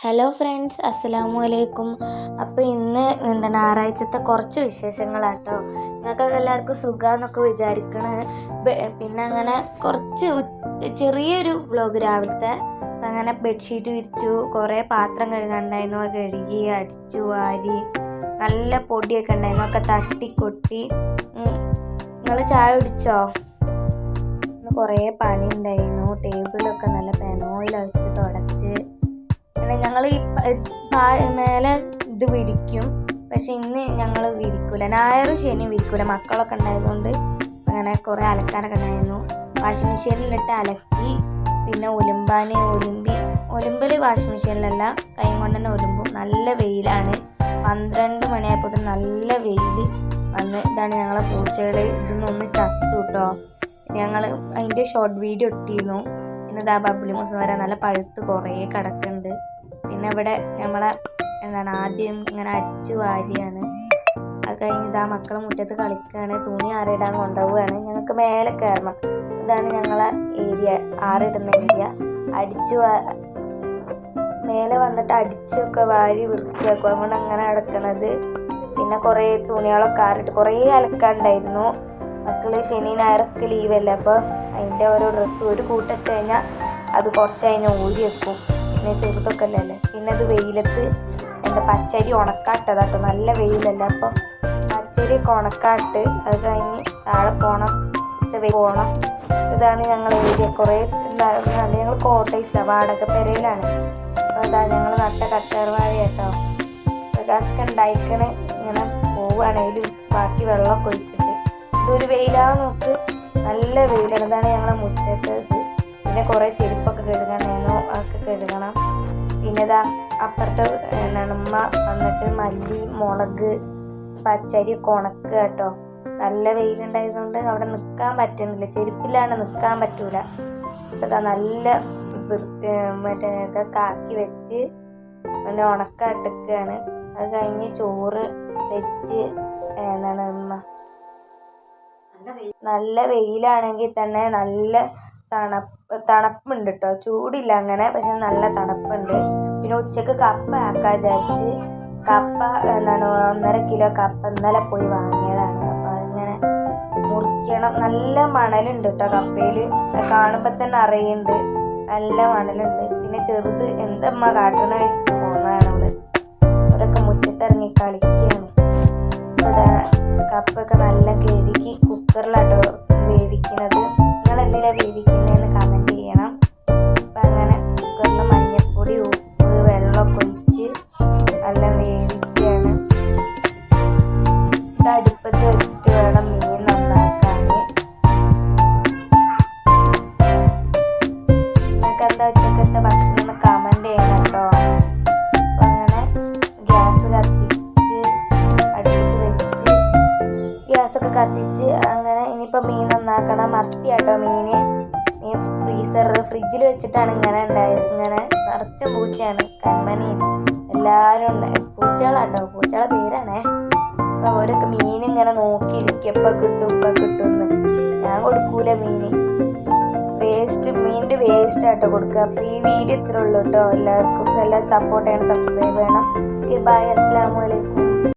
Hello friends അസ്സലാമു അലൈക്കും അപ്പോൾ ഇന്ന് എന്താ ഞായറാഴ്ചത്തെ കുറച്ച് വിശേഷങ്ങളാട്ടോ. നിങ്ങൾക്കൊക്കെ എല്ലാവർക്കും സുഖമെന്നൊക്കെ വിചാരിക്കണ്. പിന്നെ അങ്ങനെ കുറച്ച് ചെറിയൊരു വ്ലോഗ് രാവിലത്തെ. അങ്ങനെ ബെഡ്ഷീറ്റ് വിരിച്ചു കുറേ പാത്രം കഴുകാണ്ടായിരുന്നു കഴുകി അടിച്ചു വാരി നല്ല പൊടിയൊക്കെ ഉണ്ടായിരുന്നു. ഒക്കെ തട്ടി കൊട്ടി. നിങ്ങൾ ചായ കുടിച്ചോ? കുറേ പണി ഉണ്ടായിരുന്നു ടേബിളൊക്കെ നല്ല പെനോയിൽ ഒഴിച്ച് തുടച്ച്. ഞങ്ങൾ ഈ മേലെ ഇത് വിരിക്കും. പക്ഷെ ഇന്ന് ഞങ്ങൾ വിരിക്കൂല. ഞായറും ശനിയും വിരിക്കൂല. മക്കളൊക്കെ ഉണ്ടായതുകൊണ്ട് അങ്ങനെ കുറേ അലക്കാനൊക്കെ ഉണ്ടായിരുന്നു. വാഷിംഗ് മെഷീനിലിട്ട് അലക്കി. പിന്നെ ഒലുമ്പാൻ ഒലുമ്പി ഒലുമ്പൽ വാഷിംഗ് മെഷീനിലല്ല. കൈ കൊണ്ട് തന്നെ ഒലുമ്പും നല്ല വെയിലാണ്. പന്ത്രണ്ട് മണിയായപ്പോൾ നല്ല വെയിൽ വന്ന് ഇതാണ് ഞങ്ങളെ പൂച്ചകൾ ഒന്ന് ചത്തു കേട്ടോ ഞങ്ങൾ അതിന്റെ ഷോർട്ട് വീഡിയോ ഇട്ടിരുന്നു. പിന്നെ ദാ ബബ്ലി മൂസ വരെ നല്ല പഴുത്ത് കുറേ കിടക്കുന്നുണ്ട് പിന്നെ ഇവിടെ നമ്മളെ എന്താണ് ആദ്യം ഇങ്ങനെ അടിച്ചു വാരിയാണ്. അത് കഴിഞ്ഞ് ഇതാ മക്കളെ മുറ്റത്ത് കളിക്കുകയാണ് തുണി ആറിടാൻ കൊണ്ടുപോവുകയാണ്. ഞങ്ങൾക്ക് മേലെ കയറണം. ഇതാണ് ഞങ്ങളെ ഏരിയ. ആറിടുന്ന ഏരിയ. അടിച്ചു മേലെ വന്നിട്ട് അടിച്ചൊക്കെ വാരി വൃത്തിയാക്കും. അതുകൊണ്ട് അങ്ങനെ അടക്കണത് പിന്നെ കുറേ തുണികളൊക്കെ ആറിട്ട് കുറേ അലക്കാണ്ടായിരുന്നു മക്കൾ ശനി ഞായറൊക്കെ ലീവല്ലേ അപ്പോൾ അതിന്റെ ഓരോ ഡ്രസ്സ് ഒരു കൂട്ടിട്ട് കഴിഞ്ഞാൽ അത് കുറച്ച് കഴിഞ്ഞാൽ ഊരി വെക്കും പിന്നെ ചെറുതൊക്കെ അല്ലേ പിന്നെ അത് വെയിലത്ത് എന്താ പച്ചരി ഉണക്കാട്ടതാട്ടോ. നല്ല വെയിലല്ല. അപ്പോൾ പച്ചരിയൊക്കെ ഉണക്കാട്ട് അത് കഴിഞ്ഞ് താഴെ പോകണം പോകണം ഇതാണ് ഞങ്ങൾ ഏരിയ. കുറേ ഞങ്ങൾ കോട്ടേഴ്സിലാണ് വാടക പെരയിലാണ് അപ്പോൾ അതാ ഞങ്ങൾ നട്ട കച്ചേർവാഴ കേട്ടോ അതൊക്കെ ഉണ്ടായിക്കണ. ഇങ്ങനെ പോവുകയാണെങ്കിലും ബാക്കി വെള്ളമൊക്കെ ഒഴിച്ചിട്ട്. ഇതൊരു വെയിലാ നോക്ക്. നല്ല വെയിലാണ്. ഇതാണ് ഞങ്ങളെ മുറ്റത്ത് ഇത്. പിന്നെ കുറേ ചെരുപ്പൊക്കെ കഴുകണേനു ഒക്കെ കഴുകണം. പിന്നെ ഇതാ അപ്പുറത്തെ എന്താണ് ഉമ്മ വന്നിട്ട് മല്ലി മുളക് പച്ചരി കൊണക്ക് കേട്ടോ. നല്ല വെയിലുണ്ടായതുകൊണ്ട് അവിടെ നിൽക്കാൻ പറ്റുന്നില്ല. ചെരുപ്പിലാണ് നിൽക്കാൻ പറ്റൂല. അപ്പം ഇതാ നല്ല മറ്റേ ഇതൊക്കെ ആക്കി വെച്ച് പിന്നെ ഉണക്കാട്ടിക്കുകയാണ് അത് കഴിഞ്ഞ് ചോറ് വെച്ച് എന്താണ് നല്ല വെയിലാണെങ്കിൽ തന്നെ നല്ല തണുപ്പ് തണുപ്പുണ്ട് കേട്ടോ ചൂടില്ല അങ്ങനെ പക്ഷെ നല്ല തണുപ്പുണ്ട്. പിന്നെ ഉച്ചയ്ക്ക് കപ്പ ആക്കാൻ വിചാരിച്ച് കപ്പ എന്താണ് ഒന്നര കിലോ കപ്പ ഇന്നലെ പോയി വാങ്ങിയതാണ്. അപ്പോൾ അതിങ്ങനെ മുറിക്കണം. നല്ല മണലുണ്ട് കേട്ടോ കപ്പയിൽ കാണുമ്പോൾ തന്നെ അറിയുന്നുണ്ട് നല്ല മണലുണ്ട്. പിന്നെ ചെറുത് എന്തമ്മ കാട്ടണ വെച്ചിട്ട് പോകുന്നതാണ് അവൾ. അവരൊക്കെ മുറ്റത്തിറങ്ങി കളിക്കുകയാണ് കപ്പൊക്കെ നല്ല കഴുകി കുക്കറിലാട്ടോ എന്തിനാണ് വേവിക്കുന്നതെന്ന് കമന്റ് ചെയ്യണം. അപ്പം അങ്ങനെ കുക്കറിൽ മഞ്ഞൾപ്പൊടി ഉപ്പ് വെള്ളമൊക്കെ ഒഴിച്ച് നല്ല വേവിക്കുകയാണ് ഇത് അടുപ്പത്ത് വെച്ചിട്ട് വേണം മീൻ നന്നാക്കാൻ നിങ്ങൾക്ക് എന്താ ഉച്ചക്കത്തെ ഭക്ഷണം എന്ന് കമന്റ് ചെയ്യണം കേട്ടോ. ഗ്യാസൊക്കെ കത്തിച്ച് ഇനിയിപ്പോൾ മീൻ നന്നാക്കണം. മത്തിയാട്ടോ മീൻ മീൻ ഫ്രീസർ ഫ്രിഡ്ജിൽ വെച്ചിട്ടാണ് ഇങ്ങനെ ഉണ്ടായത്. ഇങ്ങനെ നിറച്ച പൂച്ചയാണ്. കൺമണിയും എല്ലാവരും ഉണ്ട്. പൂച്ചകളാട്ടോ. പൂച്ചകളെ പേരാണേ. അപ്പോൾ അവരൊക്കെ മീൻ ഇങ്ങനെ നോക്കിയിരിക്കും. എപ്പോൾ കിട്ടും ഇപ്പം കിട്ടും എന്ന് ഞാൻ കൊടുക്കൂല മീൻ. വേസ്റ്റ് മീനിന്റെ വേസ്റ്റ് ആട്ടോ കൊടുക്കുക. അപ്പോൾ ഈ വീഡിയോ ഇത്രേ ഉള്ളൂ കേട്ടോ. എല്ലാവർക്കും നല്ല സപ്പോർട്ട് ചെയ്യണം സബ്സ്ക്രൈബ് ചെയ്യണം. ഓക്കെ ബൈ അസ്സാം വലൈക്കും